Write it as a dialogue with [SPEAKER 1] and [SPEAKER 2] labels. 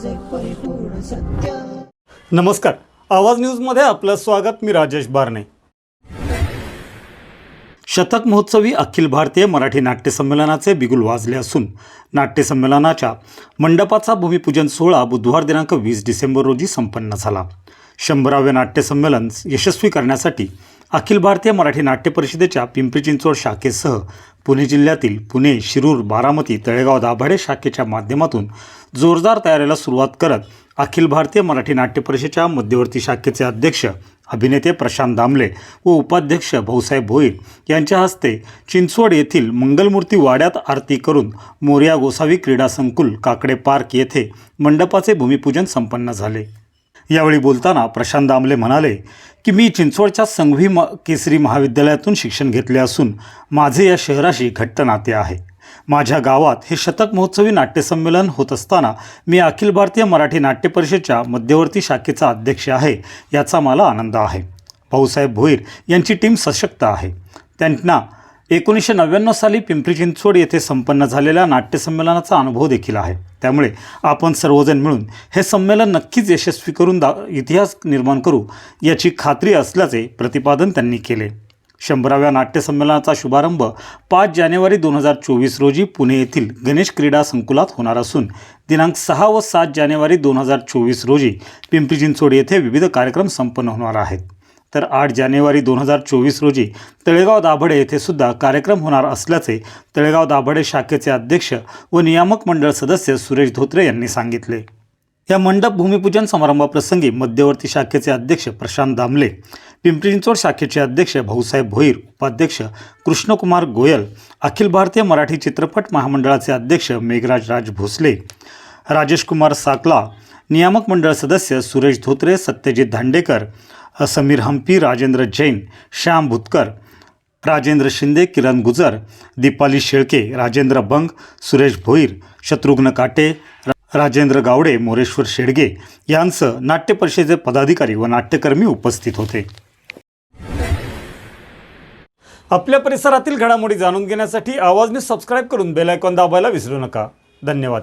[SPEAKER 1] माझे परिपूर्ण सत्य.
[SPEAKER 2] नमस्कार. आवाज न्यूजमध्ये आपलं स्वागत. मी राजेश बारणे. शतक महोत्सवी अखिल भारतीय मराठी नाट्यसंमेलनाचे बिगुल वाजले असून नाट्यसंमेलनाच्या मंडपाचा भूमिपूजन सोहळा बुधवार दिनांक वीस डिसेंबर रोजी संपन्न झाला. शंभरावे नाट्यसंमेलन यशस्वी करण्यासाठी अखिल भारतीय मराठी नाट्य परिषदेच्या पिंपरी चिंचवड शाखेसह पुणे जिल्ह्यातील पुणे शिरूर बारामती तळेगाव दाभाडे शाखेच्या माध्यमातून जोरदार तयारीला सुरुवात करत अखिल भारतीय मराठी नाट्य परिषदेच्या मध्यवर्ती शाखेचे अध्यक्ष अभिनेते प्रशांत दामले व उपाध्यक्ष भाऊसाहेब भोईर यांच्या हस्ते चिंचवड येथील मंगलमूर्ती वाड्यात आरती करून मोर्या गोसावी क्रीडा संकुल काकडे पार्क येथे मंडपाचे भूमिपूजन संपन्न झाले. यावेळी बोलताना प्रशांत दामले म्हणाले की मी चिंचवडच्या संघवी म केसरी महाविद्यालयातून शिक्षण घेतले असून माझे या शहराशी घट्ट नाते आहे. माझ्या गावात हे शतक महोत्सवी नाट्यसंमेलन होत असताना मी अखिल भारतीय मराठी नाट्य परिषदेच्या मध्यवर्ती शाखेचा अध्यक्ष आहे याचा मला आनंद आहे. भाऊसाहेब भोईर यांची टीम सशक्त आहे. त्यांना एकोणीसशे नव्याण्णव साली पिंपरी चिंचवड येथे संपन्न झालेल्या नाट्यसंमेलनाचा अनुभव देखील आहे. त्यामुळे आपण सर्वजण मिळून हे संमेलन नक्कीच यशस्वी करून दा इतिहास निर्माण करू याची खात्री असल्याचे प्रतिपादन त्यांनी केले. शंभराव्या नाट्यसंमेलनाचा शुभारंभ पाच जानेवारी दोन हजार चोवीस रोजी पुणे येथील गणेश क्रीडा संकुलात होणार असून दिनांक सहा व सात जानेवारी दोन हजार चोवीस रोजी पिंपरी चिंचवड येथे विविध कार्यक्रम संपन्न होणार आहेत. तर आठ जानेवारी दोन हजार चोवीस रोजी तळेगाव दाभडे येथे सुद्धा कार्यक्रम होणार असल्याचे तळेगाव दाभडे शाखेचे अध्यक्ष व नियामक मंडळ सदस्य सुरेश धोत्रे यांनी सांगितले. या मंडप भूमिपूजन समारंभाप्रसंगी मध्यवर्ती शाखेचे अध्यक्ष प्रशांत दामले पिंपरी चिंचवड शाखेचे अध्यक्ष भाऊसाहेब भोईर उपाध्यक्ष कृष्णकुमार गोयल अखिल भारतीय मराठी चित्रपट महामंडळाचे अध्यक्ष मेघराज राज भोसले राजेश कुमार साकला नियामक मंडळ सदस्य सुरेश धोत्रे सत्यजित धांडेकर समीर हंपी राजेंद्र जैन श्याम भुतकर राजेंद्र शिंदे किरण गुजर दीपाली शेळके राजेंद्र बंग सुरेश भोईर शत्रुघ्न काटे राजेंद्र गावडे मोरेश्वर शेडगे यांसह नाट्य परिषदेचे पदाधिकारी व नाट्यकर्मी उपस्थित होते. आपल्या परिसरातील घडामोडी जाणून घेण्यासाठी आवाज न्यूज सबस्क्राईब करून बेल आयकॉन दाबायला विसरू नका. धन्यवाद.